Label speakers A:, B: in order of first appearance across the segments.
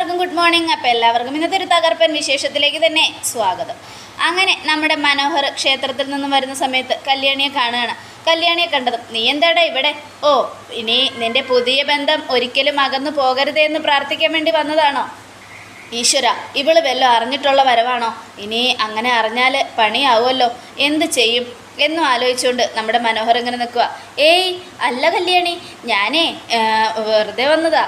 A: എല്ലാവർക്കും good morning. അപ്പോൾ എല്ലാവർക്കും ഇന്നത്തെ ഒരു തകർപ്പൻ വിശേഷത്തിലേക്ക് തന്നെ സ്വാഗതം. അങ്ങനെ നമ്മുടെ മനോഹർ ക്ഷേത്രത്തിൽ നിന്നും വരുന്ന സമയത്ത് കല്യാണിയെ കാണുകയാണ്. കല്യാണിയെ കണ്ടതും നീ എന്താടാ ഇവിടെ? ഓ ഇനി നിന്റെ പുതിയ ബന്ധം ഒരിക്കലും അകന്നു പോകരുതേ എന്ന് പ്രാർത്ഥിക്കാൻ വേണ്ടി വന്നതാണോ? ഈശ്വര ഇവൾ വല്ലതും അറിഞ്ഞിട്ടുള്ള വരവാണോ? ഇനി അങ്ങനെ അറിഞ്ഞാൽ പണിയാവുമല്ലോ. എന്ത് ചെയ്യും? എന്നും ആലോചിച്ചുകൊണ്ട് നമ്മുടെ മനോഹർ ഇങ്ങനെ നിൽക്കുക ഏയ് അല്ല കല്യാണി ഞാനേ വെറുതെ വന്നതാ.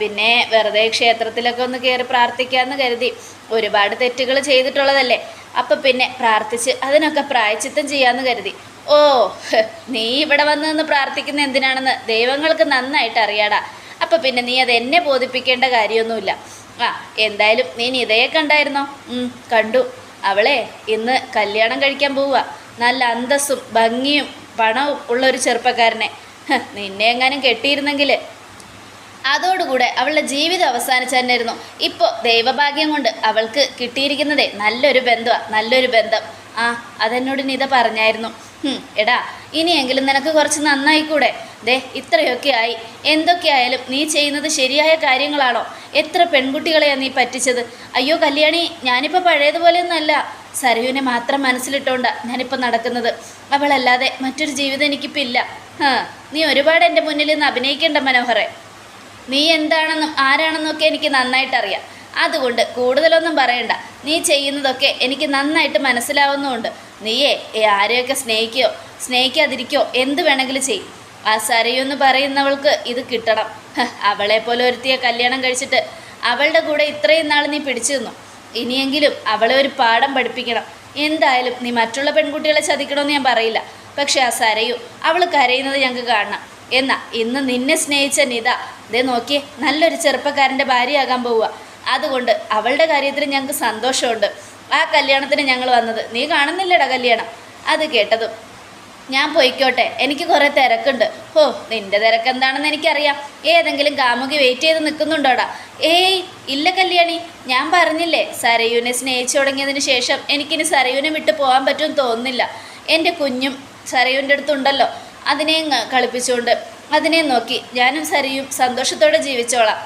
A: പിന്നെ വെറുതെ ക്ഷേത്രത്തിലൊക്കെ ഒന്ന് കയറി പ്രാർത്ഥിക്കാമെന്ന് കരുതി ഒരുപാട് തെറ്റുകൾ ചെയ്തിട്ടുള്ളതല്ലേ. അപ്പം പിന്നെ പ്രാർത്ഥിച്ച് അതിനൊക്കെ പ്രായച്ചിത്തം ചെയ്യാമെന്ന് കരുതി. ഓ നീ ഇവിടെ വന്നു നിന്ന് പ്രാർത്ഥിക്കുന്ന എന്തിനാണെന്ന് ദൈവങ്ങൾക്ക് നന്നായിട്ട് അറിയാടാ. അപ്പം പിന്നെ നീ അത് എന്നെ ബോധിപ്പിക്കേണ്ട കാര്യമൊന്നുമില്ല. ആ എന്തായാലും നീ നിതയെ കണ്ടായിരുന്നോ? കണ്ടു. അവളെ ഇന്ന് കല്യാണം കഴിക്കാൻ പോവുക നല്ല അന്തസ്സും ഭംഗിയും പണവും ഉള്ള ഒരു ചെറുപ്പക്കാരനെ. നിന്നെ എങ്ങാനും കെട്ടിയിരുന്നെങ്കിൽ. അതോടുകൂടെ അവളുടെ ജീവിതം അവസാനിച്ചു തന്നെയായിരുന്നു ഇപ്പോൾ ദൈവഭാഗ്യം കൊണ്ട് അവൾക്ക് കിട്ടിയിരിക്കുന്നതേ നല്ലൊരു ബന്ധമാണ് നല്ലൊരു ബന്ധം. ആ അതെന്നോട് നിത പറഞ്ഞായിരുന്നു. എടാ ഇനിയെങ്കിലും നിനക്ക് കുറച്ച് നന്നായിക്കൂടെ? ദേ ഇത്രയൊക്കെ ആയി. എന്തൊക്കെയായാലും നീ ചെയ്യുന്നത് ശരിയായ കാര്യങ്ങളാണോ? എത്ര പെൺകുട്ടികളെയാണ് നീ പറ്റിച്ചത്? അയ്യോ കല്യാണി ഞാനിപ്പോൾ പഴയതുപോലെയൊന്നുമല്ല. സരയുവിനെ മാത്രം മനസ്സിലിട്ടോണ്ടാ ഞാനിപ്പോൾ നടക്കുന്നത്. അവളല്ലാതെ മറ്റൊരു ജീവിതം എനിക്കിപ്പോൾ ഇല്ല ഹാ നീ ഒരുപാട് എന്റെ മുന്നിൽ നിന്ന് അഭിനയിക്കേണ്ട മനോഹറെ. നീ എന്താണെന്നും ആരാണെന്നൊക്കെ എനിക്ക് നന്നായിട്ടറിയാം. അതുകൊണ്ട് കൂടുതലൊന്നും പറയണ്ട. നീ ചെയ്യുന്നതൊക്കെ എനിക്ക് നന്നായിട്ട് മനസ്സിലാവുന്നുമുണ്ട് നീയേ ആരെയൊക്കെ സ്നേഹിക്കുകയോ സ്നേഹിക്കാതിരിക്കോ എന്ത് വേണമെങ്കിലും ചെയ്യും ആ സരയെന്ന് പറയുന്നവൾക്ക് ഇത് കിട്ടണം. അവളെപ്പോലെ ഒരുത്തിയ പോലെ ഒരുത്തിയെ കല്യാണം കഴിച്ചിട്ട് അവളുടെ കൂടെ ഇത്രയും നാൾ നീ പിടിച്ചു നിന്നു ഇനിയെങ്കിലും അവളെ ഒരു പാഠം പഠിപ്പിക്കണം. എന്തായാലും നീ മറ്റുള്ള പെൺകുട്ടികളെ ചതിക്കണമെന്ന് ഞാൻ പറയില്ല. പക്ഷെ ആ സരയു അവൾ കരയുന്നത് ഞങ്ങൾക്ക് കാണണം. എന്നാ ഇന്ന് നിന്നെ സ്നേഹിച്ച നിത ദേ നോക്കിയേ നല്ലൊരു ചെറുപ്പക്കാരന്റെ ഭാര്യയാകാൻ പോവുക. അതുകൊണ്ട് അവളുടെ കാര്യത്തിൽ ഞങ്ങൾക്ക് സന്തോഷമുണ്ട്. ആ കല്യാണത്തിന് ഞങ്ങൾ വന്നത്. നീ കാണുന്നില്ലടാ കല്യാണം. അത് കേട്ടതും ഞാൻ പോയിക്കോട്ടെ. എനിക്ക് കുറേ തിരക്കുണ്ട്. ഹോ നിന്റെ തിരക്ക് എന്താണെന്ന് എനിക്കറിയാം. ഏതെങ്കിലും കാമുകി വെയിറ്റ് ചെയ്ത് നിൽക്കുന്നുണ്ടോടാ? ഏയ് ഇല്ല കല്യാണി. ഞാൻ പറഞ്ഞില്ലേ സരയൂനെ സ്നേഹിച്ചു തുടങ്ങിയതിന് ശേഷം എനിക്കിനി സരയൂനെ വിട്ട് പോകാൻ പറ്റുമെന്ന് തോന്നുന്നില്ല. എന്റെ കുഞ്ഞും സരയുവിന്റെ അടുത്തുണ്ടല്ലോ അതിനെയും കളിപ്പിച്ചുകൊണ്ട് അതിനെ നോക്കി. ഞാനും സരയും സന്തോഷത്തോടെ ജീവിച്ചോളാം.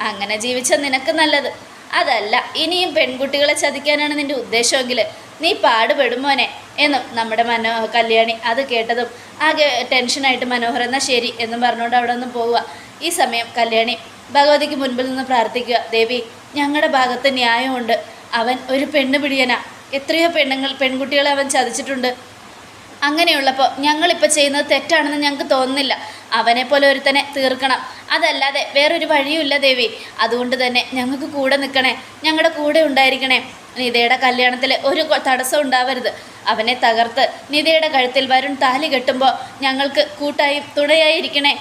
A: അങ്ങനെ ജീവിച്ച നിനക്ക് നല്ലത്. അതല്ല ഇനിയും പെൺകുട്ടികളെ ചതിക്കാനാണ് നിന്റെ ഉദ്ദേശമെങ്കിൽ നീ പാടുപെടും മോനെ എന്നും നമ്മുടെ മനോ കല്യാണി അത് കേട്ടതും ആകെ ടെൻഷനായിട്ട് മനോഹർ എന്നാൽ ശരി എന്നും പറഞ്ഞുകൊണ്ട് അവിടെ നിന്ന് പോവുക. ഈ സമയം കല്യാണി ഭഗവതിക്ക് മുൻപിൽ നിന്ന് പ്രാർത്ഥിക്കുക. ദേവി ഞങ്ങളുടെ ഭാഗത്ത് ന്യായമുണ്ട്. അവൻ ഒരു പെണ്ണ് പിടിയനാ. എത്രയോ പെണ്ണുങ്ങൾ പെൺകുട്ടികളെ അവൻ ചതിച്ചിട്ടുണ്ട്. അങ്ങനെയുള്ളപ്പോൾ ഞങ്ങളിപ്പോൾ ചെയ്യുന്നത് തെറ്റാണെന്ന് ഞങ്ങൾക്ക് തോന്നുന്നില്ല. അവനെ പോലെ ഒരുത്തനെ തീർക്കണം. അതല്ലാതെ വേറൊരു വഴിയുമില്ല ദേവി. അതുകൊണ്ട് തന്നെ ഞങ്ങൾക്ക് കൂടെ നിൽക്കണേ. ഞങ്ങളുടെ കൂടെ ഉണ്ടായിരിക്കണേ. നിതയുടെ കല്യാണത്തിൽ ഒരു തടസ്സം ഉണ്ടാവരുത്. അവനെ തകർത്ത് നിതയുടെ കഴുത്തിൽ വരുൺ താലി കെട്ടുമ്പോൾ ഞങ്ങൾക്ക് കൂട്ടായി തുണയായിരിക്കണേ.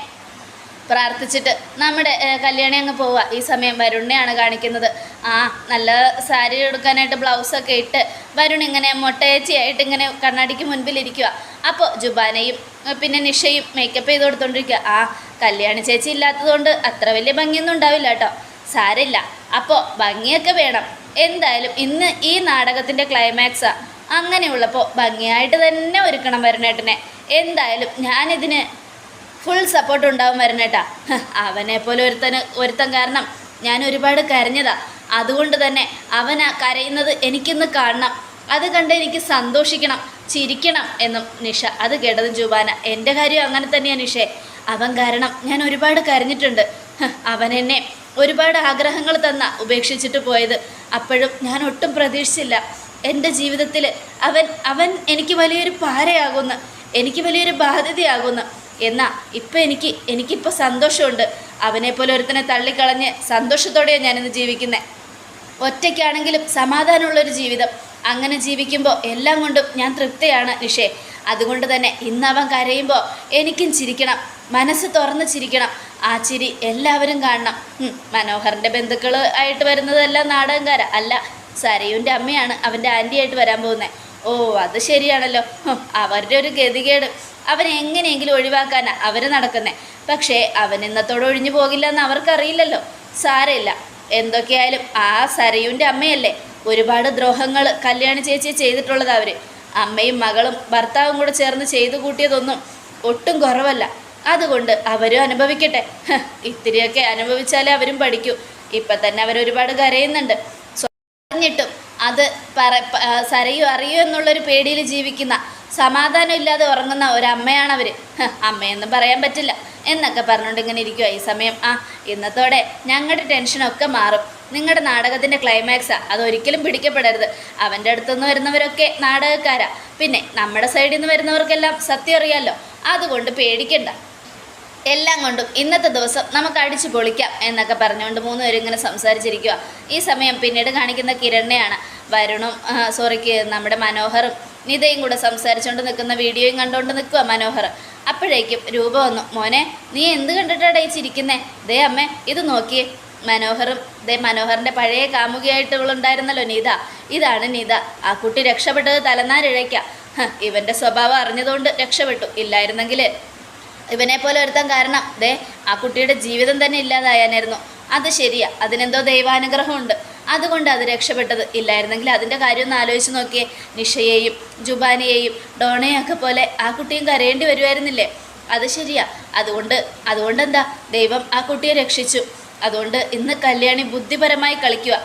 A: പ്രാർത്ഥിച്ചിട്ട് നമ്മുടെ കല്യാണി അങ്ങ് പോവുക ഈ സമയം വരുണിനെയാണ് കാണിക്കുന്നത്. ആ നല്ല സാരി എടുക്കാനായിട്ട് ബ്ലൗസൊക്കെ ഇട്ട് വരുൺ ഇങ്ങനെ മൊട്ടയച്ചിയായിട്ട് ഇങ്ങനെ കണ്ണാടിക്ക് മുൻപിലിരിക്കുക അപ്പോൾ ജുബാനയും പിന്നെ നിഷയും മേക്കപ്പ് ചെയ്ത് കൊടുത്തോണ്ടിരിക്കുക ആ കല്യാണി ചേച്ചി ഇല്ലാത്തതുകൊണ്ട് അത്ര വലിയ ഭംഗിയൊന്നും ഉണ്ടാവില്ല കേട്ടോ. സാരില്ല. അപ്പോൾ ഭംഗിയൊക്കെ വേണം. എന്തായാലും ഇന്ന് ഈ നാടകത്തിന്റെ ക്ലൈമാക്സാ അങ്ങനെയുള്ളപ്പോൾ ഭംഗിയായിട്ട് തന്നെ ഒരുക്കണം വരുണേട്ടനെ. എന്തായാലും ഞാനിതിന് ഫുൾ സപ്പോർട്ട് ഉണ്ടാവും വരണേട്ടാ. അവനെ പോലെ ഒരുത്തന് ഒരുത്തൻ കാരണം ഞാൻ ഒരുപാട് കരഞ്ഞതാ. അതുകൊണ്ട് തന്നെ അവൻ കരയുന്നത് എനിക്കിന്ന് കാണണം. അത് കണ്ട് എനിക്ക് സന്തോഷിക്കണം ചിരിക്കണം എന്നും നിഷ. അത് കേട്ടത് ജുബാന. എന്റെ കാര്യം അങ്ങനെ തന്നെയാണ് നിഷേ. അവൻ കാരണം ഞാൻ ഒരുപാട് കരഞ്ഞിട്ടുണ്ട്. അവൻ എന്നെ ഒരുപാട് ആഗ്രഹങ്ങൾ തന്ന ഉപേക്ഷിച്ചിട്ട് പോയത്. അപ്പോഴും ഞാൻ ഒട്ടും പ്രതീക്ഷിച്ചില്ല. എന്റെ ജീവിതത്തിൽ അവൻ അവൻ എനിക്ക് വലിയൊരു പാരയാകുന്നു. എനിക്ക് വലിയൊരു ബാധ്യതയാകുന്നു. എന്നാൽ ഇപ്പം എനിക്ക് എനിക്കിപ്പോൾ സന്തോഷമുണ്ട്. അവനെപ്പോലെ ഒരുത്തനെ തള്ളിക്കളഞ്ഞ് സന്തോഷത്തോടെയാണ് ഞാനിന്ന് ജീവിക്കുന്നത് ഒറ്റയ്ക്കാണെങ്കിലും സമാധാനമുള്ളൊരു ജീവിതം. അങ്ങനെ ജീവിക്കുമ്പോൾ എല്ലാം കൊണ്ടും ഞാൻ തൃപ്തിയാണ് നിഷേ. അതുകൊണ്ട് തന്നെ ഇന്നവൻ കരയുമ്പോൾ എനിക്കും ചിരിക്കണം. മനസ്സ് തുറന്ന് ചിരിക്കണം. ആ ചിരി എല്ലാവരും കാണണം. മനോഹറിന്റെ ബന്ധുക്കൾ ആയിട്ട് വരുന്നതെല്ലാം നാടകംകാര. അല്ല സരയുന്റെ അമ്മയാണ് അവന്റെ അവന്റെ ആയിട്ട് വരാൻ പോകുന്നത് ഓ അത് ശരിയാണല്ലോ. അവരുടെ ഒരു ഗതികേട്. അവനെങ്ങനെയെങ്കിലും ഒഴിവാക്കാനാ അവർ നടക്കുന്നത് പക്ഷേ അവൻ ഇന്നത്തോടെ ഒഴിഞ്ഞു പോകില്ല എന്ന് അവർക്കറിയില്ലല്ലോ. സാരയില്ല. എന്തൊക്കെയായാലും ആ സരയുന്റെ അമ്മയല്ലേ. ഒരുപാട് ദ്രോഹങ്ങൾ കല്യാണ ചേച്ചിയെ ചെയ്തിട്ടുള്ളത് അവർ അമ്മയും മകളും ഭർത്താവും കൂടെ ചേർന്ന് ചെയ്തു കൂട്ടിയതൊന്നും ഒട്ടും കുറവല്ല. അതുകൊണ്ട് അവരും അനുഭവിക്കട്ടെ. ഇത്തിരിയൊക്കെ അനുഭവിച്ചാലേ അവരും പഠിക്കൂ. ഇപ്പം തന്നെ അവരൊരുപാട് കരയുന്നുണ്ട്. പറഞ്ഞിട്ടും അത് പറ സരയോ അറിയോ എന്നുള്ളൊരു പേടിയിൽ ജീവിക്കുന്ന സമാധാനം ഇല്ലാതെ ഉറങ്ങുന്ന ഒരമ്മയാണവർ അമ്മയെന്നും പറയാൻ പറ്റില്ല. എന്നൊക്കെ പറഞ്ഞുകൊണ്ട് ഇങ്ങനെ ഇരിക്കുക ഈ സമയം. ആ ഇന്നത്തോടെ ഞങ്ങളുടെ ടെൻഷനൊക്കെ മാറും. നിങ്ങളുടെ നാടകത്തിന്റെ ക്ലൈമാക്സാണ് അതൊരിക്കലും പിടിക്കപ്പെടരുത്. അവന്റെ അടുത്തുനിന്ന് വരുന്നവരൊക്കെ നാടകക്കാരാണ് പിന്നെ നമ്മുടെ സൈഡിൽ നിന്ന് വരുന്നവർക്കെല്ലാം സത്യം അറിയാമല്ലോ അതുകൊണ്ട് പേടിക്കണ്ട. എല്ലാം കൊണ്ടും ഇന്നത്തെ ദിവസം നമുക്ക് അടിച്ചു പൊളിക്കാം എന്നൊക്കെ പറഞ്ഞുകൊണ്ട് മൂന്നുപേരും ഇങ്ങനെ സംസാരിച്ചിരിക്കുക ഈ സമയം പിന്നീട് കാണിക്കുന്ന കിരണ്യാണ് വരുണും സോറിക്ക് നമ്മുടെ മനോഹറും നിതയും കൂടെ സംസാരിച്ചുകൊണ്ട് നിൽക്കുന്ന വീഡിയോയും കണ്ടുകൊണ്ട് നിൽക്കുക മനോഹർ. അപ്പോഴേക്കും രൂപ വന്നു മോനെ നീ എന്ത് കണ്ടിട്ടാണ് ഈ ചിരിക്കുന്നേ? ദേ അമ്മേ ഇത് നോക്കിയേ. മനോഹറും ദേ മനോഹറിന്റെ പഴയ കാമുകിയായിട്ട് ഇവളുണ്ടായിരുന്നല്ലോ നീത. ഇതാണ് നീത. ആ കുട്ടി രക്ഷപ്പെട്ടത് തലനാരിഴയ്ക്ക. ഇവന്റെ സ്വഭാവം അറിഞ്ഞതുകൊണ്ട് രക്ഷപ്പെട്ടു. ഇല്ലായിരുന്നെങ്കിൽ ഇവനെ പോലെ ഒരുത്താൻ കാരണം ദേ ആ കുട്ടിയുടെ ജീവിതം തന്നെ ഇല്ലാതായാനായിരുന്നു. അത് ശരിയാ അതിനെന്തോ ദൈവാനുഗ്രഹമുണ്ട്. അതുകൊണ്ട് അത് രക്ഷപ്പെട്ടത് ഇല്ലായിരുന്നെങ്കിൽ അതിന്റെ കാര്യം ഒന്ന് ആലോചിച്ച് നോക്കിയേ. നിഷയെയും ജുബാനിയെയും ഡോണയൊക്കെ പോലെ ആ കുട്ടിയും കരയേണ്ടി വരുമായിരുന്നില്ലേ? അത് ശരിയാ അതുകൊണ്ട് അതുകൊണ്ട് എന്താ ദൈവം ആ കുട്ടിയെ രക്ഷിച്ചു. അതുകൊണ്ട് ഇന്ന് കല്യാണി ബുദ്ധിപരമായി കളിക്കുക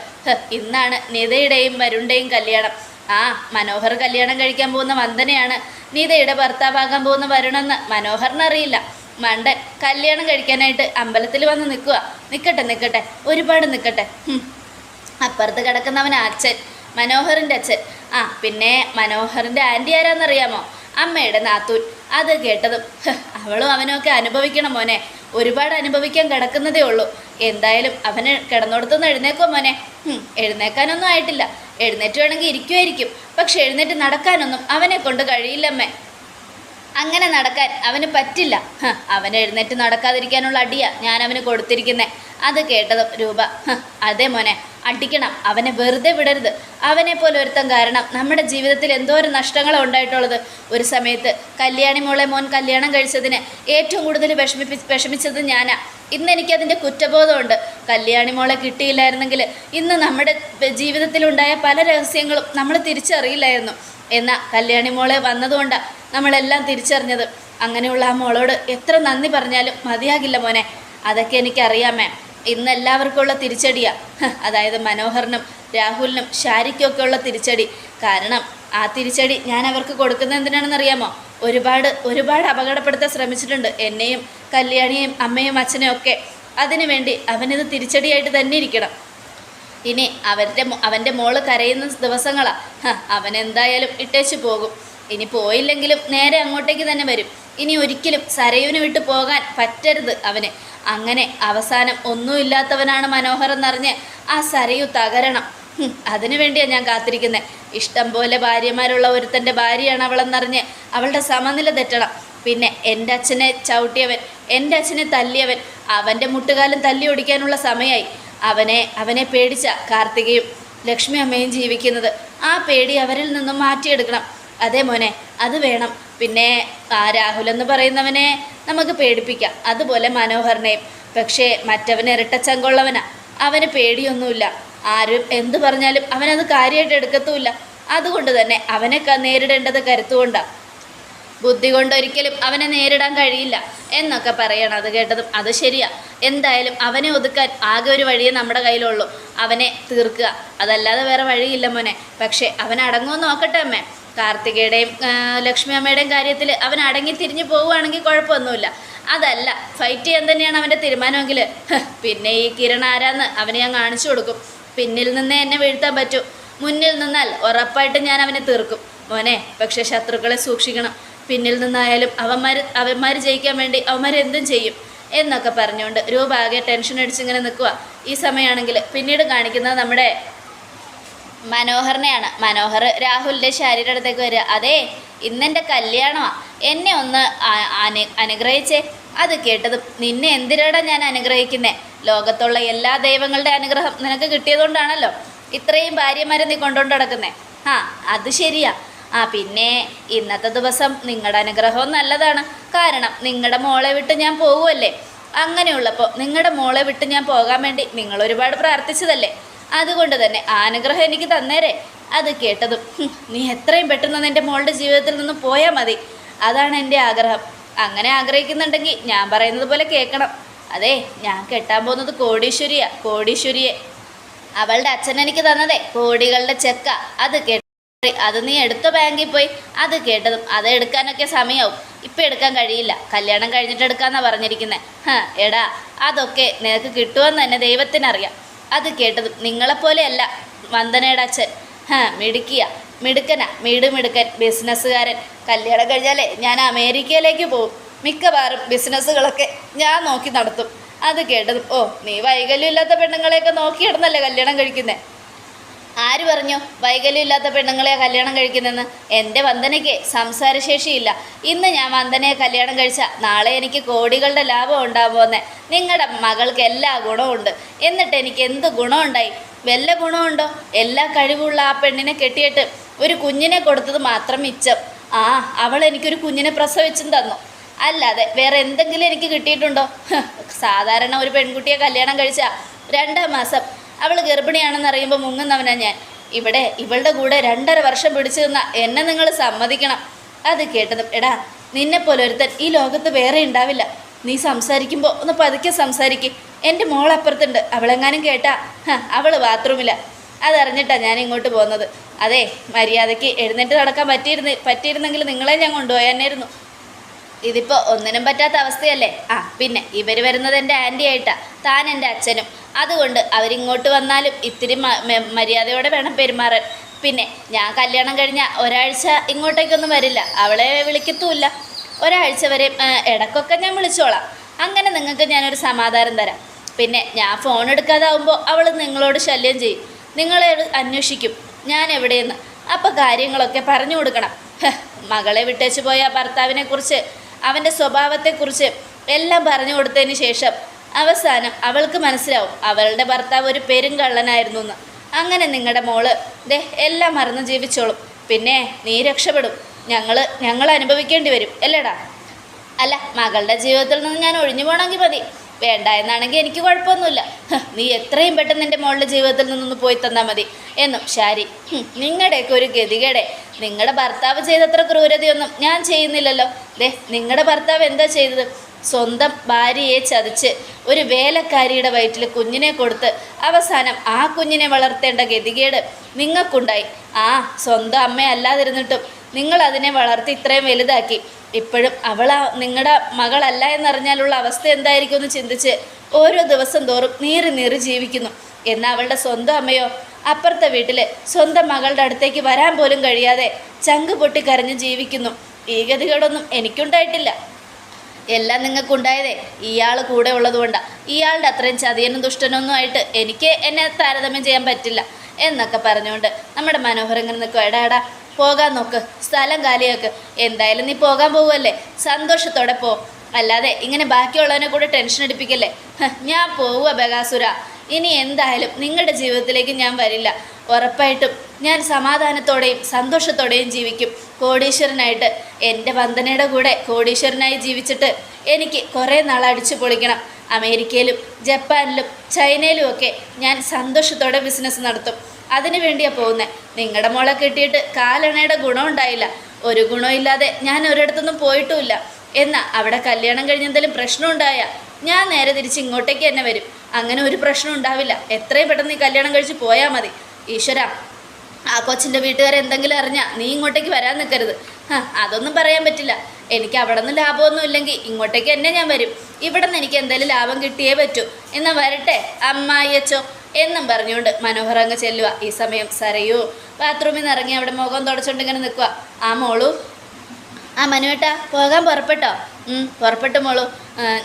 A: ഇന്നാണ് നിതയുടെയും വരുണിന്റെയും കല്യാണം. ആ മനോഹർ കല്യാണം കഴിക്കാൻ പോകുന്ന വന്ദനയാണ്. നീതയുടെ ഭർത്താവാകാൻ പോകുന്ന വരുണെന്ന് മനോഹറിനറിയില്ല മണ്ടൻ കല്യാണം കഴിക്കാനായിട്ട് അമ്പലത്തിൽ വന്ന് നിൽക്കുക. നിൽക്കട്ടെ നിൽക്കട്ടെ ഒരുപാട് നിൽക്കട്ടെ. അപ്പുറത്ത് കിടക്കുന്നവൻ അച്ഛൻ മനോഹറിന്റെ അച്ഛൻ. ആ പിന്നെ മനോഹറിന്റെ ആന്റി ആരാന്നറിയാമോ? അമ്മയുടെ നാത്തൂൻ. അത് കേട്ടതും. അവളും അവനൊക്കെ അനുഭവിക്കണം മോനെ. ഒരുപാട് അനുഭവിക്കാൻ കിടക്കുന്നതേ ഉള്ളൂ. എന്തായാലും അവന് കിടന്നിടത്തുനിന്ന് എഴുന്നേക്കോ മോനെ. എഴുന്നേക്കാനൊന്നും ആയിട്ടില്ല. എഴുന്നേറ്റ് വേണമെങ്കിൽ ഇരിക്കുമായിരിക്കും പക്ഷെ എഴുന്നേറ്റ് നടക്കാനൊന്നും അവനെ കൊണ്ട് കഴിയില്ലമ്മേ. അങ്ങനെ നടക്കാൻ അവന് പറ്റില്ല. അവൻ എഴുന്നേറ്റ് നടക്കാതിരിക്കാനുള്ള അടിയാണ് ഞാൻ അവന് കൊടുത്തിരിക്കുന്നത് അത് കേട്ടതും രൂപ. അതെ മോനെ. അടിക്കണം. അവനെ വെറുതെ വിടരുത്. അവനെ പോലെ ഒരുത്തം കാരണം നമ്മുടെ ജീവിതത്തിൽ എന്തോരം നഷ്ടങ്ങളാണ് ഉണ്ടായിട്ടുള്ളത്. ഒരു സമയത്ത് കല്യാണി മോളെ മോൻ കല്യാണം കഴിച്ചതിന് ഏറ്റവും കൂടുതൽ വിഷമിപ്പി വിഷമിച്ചത് ഞാനാ. ഇന്ന് എനിക്കതിന്റെ കുറ്റബോധമുണ്ട്. കല്യാണി മോളെ കിട്ടിയില്ലായിരുന്നെങ്കിൽ ഇന്ന് നമ്മുടെ ജീവിതത്തിലുണ്ടായ പല രഹസ്യങ്ങളും നമ്മൾ തിരിച്ചറിയില്ലായിരുന്നു. എന്നാൽ കല്യാണി മോളെ വന്നതുകൊണ്ടാണ് നമ്മളെല്ലാം തിരിച്ചറിഞ്ഞത്. അങ്ങനെയുള്ള ആ മോളോട് എത്ര നന്ദി പറഞ്ഞാലും മതിയാകില്ല മോനെ. അതൊക്കെ എനിക്കറിയാമേ ഇന്ന് എല്ലാവർക്കും ഉള്ള തിരിച്ചടിയാ അതായത് മനോഹറിനും രാഹുലിനും ഷാരിക്കൊക്കെ ഉള്ള തിരിച്ചടി. കാരണം ആ തിരിച്ചടി ഞാൻ അവർക്ക് കൊടുക്കുന്നത് എന്തിനാണെന്ന് അറിയാമോ ഒരുപാട് ഒരുപാട് അപകടപ്പെടുത്താൻ ശ്രമിച്ചിട്ടുണ്ട്. എന്നെയും കല്യാണിയെയും അമ്മയും അച്ഛനെയും ഒക്കെ. അതിനുവേണ്ടി അവനിത് തിരിച്ചടിയായിട്ട് തന്നെ ഇരിക്കണം. ഇനി അവന്റെ അവന്റെ മോൾ കരയുന്ന ദിവസങ്ങളാണ് അവൻ എന്തായാലും ഇട്ടേച്ച് പോകും. ഇനി പോയില്ലെങ്കിലും നേരെ അങ്ങോട്ടേക്ക് തന്നെ വരും. ഇനി ഒരിക്കലും സരയുവിനെ വിട്ട് പോകാൻ പറ്റരുത് അവന്. അങ്ങനെ അവസാനം ഒന്നുമില്ലാത്തവനാണ് മനോഹർ എന്നറിഞ്ഞ് ആ സരയു തകരണം. അതിനു വേണ്ടിയാണ് ഞാൻ കാത്തിരിക്കുന്നത് ഇഷ്ടം പോലെ ഭാര്യമാരുള്ള ഒരുത്തന്റെ ഭാര്യയാണ് അവളെന്നറിഞ്ഞ് അവളുടെ സമനില തെറ്റണം. പിന്നെ എന്റെ അച്ഛനെ ചവിട്ടിയവൻ എന്റെ അച്ഛനെ തല്ലിയവൻ അവന്റെ മുട്ടുകാലം തല്ലി ഓടിക്കാനുള്ള സമയമായി അവനെ അവനെ പേടിച്ച കാർത്തികയും ലക്ഷ്മി അമ്മയും ജീവിക്കുന്നത് ആ പേടി അവരിൽ നിന്നും മാറ്റിയെടുക്കണം. അതേ മോനെ അത് വേണം. പിന്നെ ആ രാഹുൽ എന്ന് പറയുന്നവനെ നമുക്ക് പേടിപ്പിക്കാം. അതുപോലെ മനോഹറിനെയും പക്ഷേ മറ്റവൻ ഇരട്ടച്ചങ്കുള്ളവനാ അവന് പേടിയൊന്നുമില്ല. ആരും എന്ത് പറഞ്ഞാലും അവനത് കാര്യമായിട്ട് എടുക്കത്തുമില്ല. അതുകൊണ്ട് തന്നെ അവനെ നേരിടേണ്ടത് കരുത്തുകൊണ്ടാണ് ബുദ്ധി കൊണ്ടൊരിക്കലും അവനെ നേരിടാൻ കഴിയില്ല എന്നൊക്കെ പറയണം അത് കേട്ടതും. അത് ശരിയാ. എന്തായാലും അവനെ ഒതുക്കാൻ ആകെ ഒരു വഴിയേ നമ്മുടെ കയ്യിലുള്ളൂ. അവനെ തീർക്കുക. അതല്ലാതെ വേറെ വഴിയില്ല മോനെ. പക്ഷേ അവൻ അടങ്ങുമെന്ന് നോക്കട്ടെ അമ്മേ. കാർത്തികയുടെയും ലക്ഷ്മി അമ്മയുടെയും കാര്യത്തിൽ അവൻ അടങ്ങി തിരിഞ്ഞു പോവുകയാണെങ്കിൽ കുഴപ്പമൊന്നുമില്ല. അതല്ല ഫൈറ്റ് ചെയ്യാൻ തന്നെയാണ് അവന്റെ തീരുമാനമെങ്കിൽ. പിന്നെ ഈ കിരൺ ആരാന്ന് അവനെ ഞാൻ കാണിച്ചു കൊടുക്കും. പിന്നിൽ നിന്നേ എന്നെ വീഴ്ത്താൻ പറ്റൂ. മുന്നിൽ നിന്നാൽ ഉറപ്പായിട്ട് ഞാൻ അവനെ തീർക്കും. മോനെ പക്ഷേ ശത്രുക്കളെ സൂക്ഷിക്കണം. പിന്നിൽ നിന്നായാലും അവന്മാർ അവന്മാർ ജയിക്കാൻ വേണ്ടി അവന്മാർ എന്തും ചെയ്യും. എന്നൊക്കെ പറഞ്ഞുകൊണ്ട് രൂപ ആകെ ടെൻഷൻ അടിച്ചിങ്ങനെ നിൽക്കുക ഈ സമയമാണെങ്കിൽ പിന്നീട് കാണിക്കുന്നത് നമ്മുടെ മനോഹറിനെയാണ്. മനോഹർ രാഹുലിന്റെ ശാരീരം അടുത്തേക്ക് വരിക. അതെ ഇന്നെന്റെ കല്യാണമാ. എന്നെ ഒന്ന് അനു- അനുഗ്രഹിച്ചേ. അത് കേട്ടതും നിന്നെ എന്തിനാടാ ഞാൻ അനുഗ്രഹിക്കുന്നേ? ലോകത്തുള്ള എല്ലാ ദൈവങ്ങളുടെ അനുഗ്രഹം നിനക്ക് കിട്ടിയതുകൊണ്ടാണല്ലോ ഇത്രയും ഭാര്യമാരെ നീ കൊണ്ടുകൊണ്ട് നടക്കുന്നേ. ആ അത് ശരിയാ. ആ പിന്നെ ഇന്നത്തെ ദിവസം നിങ്ങളുടെ അനുഗ്രഹവും നല്ലതാണ്. കാരണം നിങ്ങളുടെ മോളെ വിട്ട് ഞാൻ പോകുമല്ലേ അങ്ങനെയുള്ളപ്പോൾ നിങ്ങളുടെ മോളെ വിട്ട് ഞാൻ പോകാൻ വേണ്ടി നിങ്ങൾ ഒരുപാട് പ്രാർത്ഥിച്ചതല്ലേ? അതുകൊണ്ട് തന്നെ അനുഗ്രഹം എനിക്ക് തന്നേരെ. അത് കേട്ടതും. നീ എത്രയും പെട്ടെന്ന് എന്റെ മോളുടെ ജീവിതത്തിൽ നിന്ന് പോയാൽ മതി. അതാണ് എന്റെ ആഗ്രഹം. അങ്ങനെ ആഗ്രഹിക്കുന്നുണ്ടെങ്കിൽ ഞാൻ പറയുന്നത് പോലെ കേൾക്കണം. അതെ ഞാൻ കെട്ടാൻ പോകുന്നത് കോടീശ്വരിയാ കോടീശ്വരിയെ. അവളുടെ അച്ഛൻ എനിക്ക് തന്നതേ കോടികളുടെ ചെക്ക. അത് കേട്ട അത് നീ എടുത്ത ബാങ്കിൽ പോയി. അത് കേട്ടതും അത് എടുക്കാനൊക്കെ സമയമാവും ഇപ്പം എടുക്കാൻ കഴിയില്ല. കല്യാണം കഴിഞ്ഞിട്ട് എടുക്കാമെന്നാണ് പറഞ്ഞിരിക്കുന്നത് ഹാ എടാ അതൊക്കെ നിനക്ക് കിട്ടുമെന്ന് തന്നെ ദൈവത്തിനറിയാം. അത് കേട്ടതും നിങ്ങളെപ്പോലെയല്ല വന്ദനയുടെ അച്ഛൻ ഹാ മിടുക്കിയ മിടുക്കന മിടു മിടുക്കൻ ബിസിനസ്സുകാരൻ. കല്യാണം കഴിഞ്ഞാലേ ഞാൻ അമേരിക്കയിലേക്ക് പോകും മിക്കവാറും ബിസിനസ്സുകളൊക്കെ ഞാൻ നോക്കി നടത്തും. അത് കേട്ടതും ഓ നീ വൈകല്യമില്ലാത്ത പെണ്ണുങ്ങളെയൊക്കെ നോക്കിയിടുന്നല്ലേ കല്യാണം കഴിക്കുന്നത് ആര് പറഞ്ഞു? വൈകല്യമില്ലാത്ത പെണ്ണുങ്ങളെ കല്യാണം കഴിക്കുന്നെന്ന് എന്റെ വന്ദനയ്ക്ക് സംസാരശേഷിയില്ല. ഇന്ന് ഞാൻ വന്ദനയെ കല്യാണം കഴിച്ച നാളെ എനിക്ക് കോടികളുടെ ലാഭം ഉണ്ടാകുമെന്ന് നിങ്ങളുടെ മകൾക്ക് എല്ലാ ഗുണമുണ്ട് എന്നിട്ട് എനിക്ക് എന്ത് ഗുണമുണ്ടായി വല്ല ഗുണമുണ്ടോ എല്ലാ കഴിവുള്ള ആ പെണ്ണിനെ കെട്ടിയിട്ട് ഒരു കുഞ്ഞിനെ കൊടുത്തത് മാത്രം മിച്ചം. ആ അവൾ എനിക്കൊരു കുഞ്ഞിനെ പ്രസവിച്ചും തന്നു. അല്ലാതെ വേറെ എന്തെങ്കിലും എനിക്ക് കിട്ടിയിട്ടുണ്ടോ? സാധാരണ ഒരു പെൺകുട്ടിയെ കല്യാണം കഴിച്ച രണ്ടാം മാസം അവൾ ഗർഭിണിയാണെന്ന് അറിയുമ്പോൾ മുങ്ങുന്നവനാ ഞാൻ. ഇവിടെ ഇവളുടെ കൂടെ രണ്ടര വർഷം പിടിച്ചു നിന്ന എന്നെ നിങ്ങൾ സമ്മതിക്കണം. അത് കേട്ടതും എടാ നിന്നെപ്പോലെ ഒരുത്തൻ ഈ ലോകത്ത് വേറെ ഉണ്ടാവില്ല. നീ സംസാരിക്കുമ്പോൾ ഒന്ന് പതുക്കെ സംസാരിക്ക്. എന്റെ മോൾ അപ്പുറത്തുണ്ട് അവളെങ്ങാനും കേട്ടാ? അവൾ ബാത്റൂമില്ല അതറിഞ്ഞിട്ടാ ഞാൻ ഇങ്ങോട്ട് പോകുന്നത് അതെ മര്യാദയ്ക്ക് എഴുന്നേറ്റ് നടക്കാൻ പറ്റിയിരുന്ന പറ്റിയിരുന്നെങ്കിൽ നിങ്ങളെ ഞാൻ കൊണ്ടുപോയാനായിരുന്നു. ഇതിപ്പോൾ ഒന്നിനും പറ്റാത്ത അവസ്ഥയല്ലേ? ആ പിന്നെ ഇവർ വരുന്നത് എന്റെ ആന്റി താൻ എന്റെ അച്ഛനും. അതുകൊണ്ട് അവരിങ്ങോട്ട് വന്നാലും ഇത്തിരി മര്യാദയോടെ വേണം പെരുമാറാൻ. പിന്നെ ഞാൻ കല്യാണം കഴിഞ്ഞ ഒരാഴ്ച ഇങ്ങോട്ടേക്കൊന്നും വരില്ല. അവളെ വിളിക്കത്തുമില്ല. ഒരാഴ്ച വരെ ഇടക്കൊക്കെ ഞാൻ വിളിച്ചോളാം. അങ്ങനെ നിങ്ങൾക്ക് ഞാനൊരു സമാധാനം തരാം. പിന്നെ ഞാൻ ഫോൺ എടുക്കാതാവുമ്പോൾ അവൾ നിങ്ങളോട് ശല്യം ചെയ്യും. നിങ്ങളെ അന്വേഷിക്കും. ഞാൻ എവിടെയെന്ന്. അപ്പോൾ കാര്യങ്ങളൊക്കെ പറഞ്ഞു കൊടുക്കണം. മകളെ വിട്ടേച്ച് പോയ ഭർത്താവിനെക്കുറിച്ച് അവന്റെ സ്വഭാവത്തെക്കുറിച്ച് എല്ലാം പറഞ്ഞു കൊടുത്തതിന് ശേഷം അവസാനം അവൾക്ക് മനസ്സിലാവും അവളുടെ ഭർത്താവ് ഒരു പെരുങ്കള്ളനായിരുന്നു എന്ന്. അങ്ങനെ നിങ്ങളുടെ മോൾ ദേ എല്ലാം മറന്ന് ജീവിച്ചോളും. പിന്നെ നീ രക്ഷപ്പെടും. ഞങ്ങൾ ഞങ്ങൾ അനുഭവിക്കേണ്ടി വരും അല്ലേടാ? അല്ല മകളുടെ ജീവിതത്തിൽ നിന്ന് ഞാൻ ഒഴിഞ്ഞു പോകണമെങ്കിൽ മതി. വേണ്ട എന്നാണെങ്കിൽ എനിക്ക് കുഴപ്പമൊന്നുമില്ല. നീ എത്രയും പെട്ടെന്ന് എന്റെ മോളുടെ ജീവിതത്തിൽ നിന്നൊന്ന് പോയി തന്നാൽ മതി. എന്നും ശാരി. നിങ്ങളുടെയൊക്കെ ഒരു ഗതികേടെ. നിങ്ങളുടെ ഭർത്താവ് ചെയ്തത്ര ക്രൂരതയൊന്നും ഞാൻ ചെയ്യുന്നില്ലല്ലോ. ദേ നിങ്ങളുടെ ഭർത്താവ് എന്താ ചെയ്തത്? സ്വന്തം ഭാര്യയെ ചതിച്ച് ഒരു വേലക്കാരിയുടെ വയറ്റിൽ കുഞ്ഞിനെ കൊടുത്ത് അവസാനം ആ കുഞ്ഞിനെ വളർത്തേണ്ട ഗതികേട് നിങ്ങൾക്കുണ്ടായി. ആ സ്വന്തം അമ്മ അല്ലാതിരുന്നിട്ടും നിങ്ങൾ അതിനെ വളർത്തി ഇത്രയും വലുതാക്കി. ഇപ്പോഴും അവൾ നിങ്ങളുടെ മകളല്ല എന്നറിഞ്ഞാലുള്ള അവസ്ഥ എന്തായിരിക്കും എന്ന് ചിന്തിച്ച് ഓരോ ദിവസം തോറും നീറി നീറി ജീവിക്കുന്നു. എന്നാൽ അവളുടെ സ്വന്തം അമ്മയോ? അപ്പുറത്തെ വീട്ടിൽ സ്വന്തം മകളുടെ അടുത്തേക്ക് വരാൻ പോലും കഴിയാതെ ചങ്ക് പൊട്ടി കരഞ്ഞ് ജീവിക്കുന്നു. ഈ ഗതികളൊന്നും എനിക്കുണ്ടായിട്ടില്ല. എല്ലാം നിങ്ങൾക്ക് ഉണ്ടായതേ ഇയാൾ കൂടെ ഉള്ളതുകൊണ്ടാണ് ഇയാളുടെ അത്രയും ചതിയനും ദുഷ്ടനൊന്നും ആയിട്ട് എനിക്ക് എന്നെ താരതമ്യം ചെയ്യാൻ പറ്റില്ല എന്നൊക്കെ പറഞ്ഞുകൊണ്ട് നമ്മുടെ മനോഹരം ഇങ്ങനെ നിൽക്കും എടാ എടാ പോകാൻ നോക്ക് സ്ഥലം കാലിയാക്ക്. എന്തായാലും നീ പോകാൻ പോവുമല്ലേ സന്തോഷത്തോടെ പോ. അല്ലാതെ ഇങ്ങനെ ബാക്കിയുള്ളവനെ കൂടെ ടെൻഷൻ അടിപ്പിക്കല്ലേ? ഞാൻ പോവുക ബഗാസുര. ഇനി എന്തായാലും നിങ്ങളുടെ ജീവിതത്തിലേക്ക് ഞാൻ വരില്ല. ഉറപ്പായിട്ടും ഞാൻ സമാധാനത്തോടെയും സന്തോഷത്തോടെയും ജീവിക്കും. കോടീശ്വരനായിട്ട് എന്റെ വന്ദനയുടെ കൂടെ കോടീശ്വരനായി ജീവിച്ചിട്ട് എനിക്ക് കുറേ നാൾ അടിച്ചു പൊളിക്കണം. അമേരിക്കയിലും ജപ്പാനിലും ചൈനയിലും ഒക്കെ ഞാൻ സന്തോഷത്തോടെ ബിസിനസ് നടത്തും. അതിനു വേണ്ടിയാണ് പോകുന്നത് നിങ്ങളുടെ മോളെ കിട്ടിയിട്ട് കാലണയുടെ ഗുണം ഉണ്ടായില്ല. ഒരു ഗുണമില്ലാതെ ഞാൻ ഒരിടത്തൊന്നും പോയിട്ടുമില്ല. എന്നാൽ അവിടെ കല്യാണം കഴിഞ്ഞെന്തെങ്കിലും പ്രശ്നം ഉണ്ടായ ഞാൻ നേരെ തിരിച്ച് ഇങ്ങോട്ടേക്ക് തന്നെ വരും. അങ്ങനെ ഒരു പ്രശ്നം ഉണ്ടാവില്ല. എത്രയും പെട്ടെന്ന് ഈ കല്യാണം കഴിച്ച് പോയാൽ മതി. ഈശ്വര ആ കൊച്ചിന്റെ വീട്ടുകാരെ എന്തെങ്കിലും അറിഞ്ഞാൽ നീ ഇങ്ങോട്ടേക്ക് വരാൻ നിൽക്കരുത് അതൊന്നും പറയാൻ പറ്റില്ല. എനിക്ക് അവിടെ നിന്ന് ലാഭമൊന്നും ഇല്ലെങ്കിൽ ഇങ്ങോട്ടേക്ക് തന്നെ ഞാൻ വരും. ഇവിടെ നിന്ന് എനിക്ക് എന്തെങ്കിലും ലാഭം കിട്ടിയേ പറ്റൂ. എന്നാൽ വരട്ടെ അമ്മായിയച്ചോ എന്നും പറഞ്ഞുകൊണ്ട് മനോഹർ അങ്ങ് ചെല്ലുക ഈ സമയം സരയൂ ബാത്റൂമിൽ നിന്ന് ഇറങ്ങി അവിടെ മുഖം തുടച്ചുകൊണ്ട് ഇങ്ങനെ നിൽക്കുക ആ മോളു. ആ മനുവേട്ടാ പോകാൻ പുറപ്പെട്ടോ? പുറപ്പെട്ടു മോളു.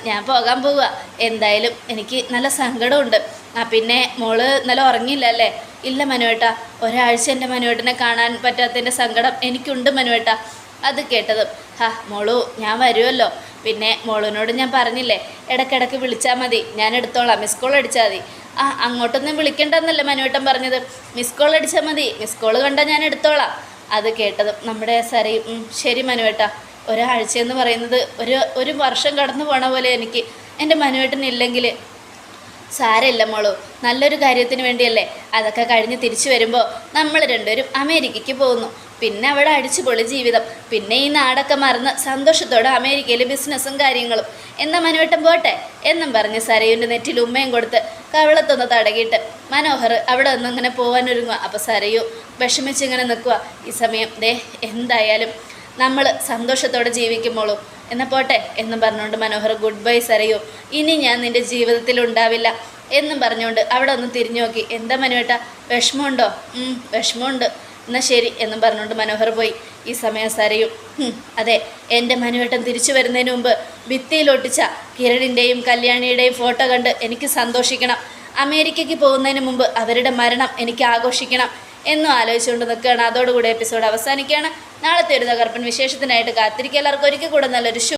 A: ഞാൻ പോകാൻ പോവുക എന്തായാലും എനിക്ക് നല്ല സങ്കടമുണ്ട്. ആ പിന്നെ മോൾ നല്ല ഉറങ്ങിയില്ല അല്ലേ? ഇല്ല മനുവേട്ടാ ഒരാഴ്ച എന്റെ മനുവേട്ടനെ കാണാൻ പറ്റാത്തതിന്റെ സങ്കടം എനിക്കുണ്ട് മനുവേട്ടാ. അത് കേട്ടതും ഹാ മോളു ഞാൻ വരുമല്ലോ പിന്നെ മോളിനോട് ഞാൻ പറഞ്ഞില്ലേ ഇടയ്ക്കിടയ്ക്ക് വിളിച്ചാൽ മതി ഞാൻ എടുത്തോളാം മിസ് കോൾ അടിച്ചാൽ മതി. ആ അങ്ങോട്ടൊന്നും വിളിക്കേണ്ടെന്നല്ലേ മനുവേട്ടൻ പറഞ്ഞത്? മിസ് കോൾ അടിച്ചാൽ മതി മിസ് കോൾ കണ്ടാൽ ഞാൻ എടുത്തോളാം. അത് കേട്ടതും നമ്മുടെ സരയും ശരി മനുവേട്ട. ഒരാഴ്ച എന്ന് പറയുന്നത് ഒരു ഒരു വർഷം കടന്നു പോണ പോലെ എനിക്ക് എന്റെ മനുവേട്ടനില്ലെങ്കിൽ സാരമില്ല മോളു നല്ലൊരു കാര്യത്തിന് വേണ്ടിയല്ലേ. അതൊക്കെ കഴിഞ്ഞ് തിരിച്ചു വരുമ്പോൾ നമ്മൾ രണ്ടുപേരും അമേരിക്കയ്ക്ക് പോകുന്നു. പിന്നെ അവിടെ അടിച്ചുപൊളി ജീവിതം. പിന്നെ ഈ നാടൊക്കെ മറന്ന് സന്തോഷത്തോടെ അമേരിക്കയിൽ ബിസിനസ്സും കാര്യങ്ങളും. എന്നാൽ മനുവേട്ടൻ പോട്ടെ? എന്നും പറഞ്ഞ് സരയുവിന്റെ നെറ്റിൽ ഉമ്മയും കൊടുത്ത് കവളത്തൊന്ന് തടകിയിട്ട് മനോഹർ അവിടെ ഒന്നിങ്ങനെ പോകാനൊരുങ്ങുക അപ്പോൾ സരയു വിഷമിച്ചിങ്ങനെ നിൽക്കുക ഈ സമയം ദേ എന്തായാലും നമ്മൾ സന്തോഷത്തോടെ ജീവിക്കുമ്പോളും. എന്നാൽ പോട്ടെ എന്നും പറഞ്ഞുകൊണ്ട് മനോഹർ ഗുഡ് ബൈ സരയോ. ഇനി ഞാൻ നിന്റെ ജീവിതത്തിൽ ഉണ്ടാവില്ല എന്നും പറഞ്ഞുകൊണ്ട് അവിടെ ഒന്ന് തിരിഞ്ഞു നോക്കി. എന്താ മനുവേട്ട വിഷമമുണ്ടോ? വിഷമമുണ്ട്. എന്നാൽ ശരി എന്നും പറഞ്ഞുകൊണ്ട് മനോഹർ പോയി. ഈ സമയം സരയും. അതെ എന്റെ മനുവേട്ടൻ തിരിച്ചു വരുന്നതിന് മുമ്പ് ഭിത്തിയിലൊട്ടിച്ച കിരണിന്റെയും കല്യാണിയുടെയും ഫോട്ടോ കണ്ട് എനിക്ക് സന്തോഷിക്കണം. അമേരിക്കയ്ക്ക് പോകുന്നതിന് മുമ്പ് അവരുടെ മരണം എനിക്ക് ആഘോഷിക്കണം. എന്നും ആലോചിച്ചുകൊണ്ട് നിൽക്കുകയാണ്. അതോടുകൂടി എപ്പിസോഡ് അവസാനിക്കുകയാണ്. നാളത്തെ ഒരു തകർപ്പൻ വിശേഷത്തിനായിട്ട് കാത്തിരിക്കുക. എല്ലാവർക്കും ഒരിക്കൽ കൂടെ നല്ലൊരു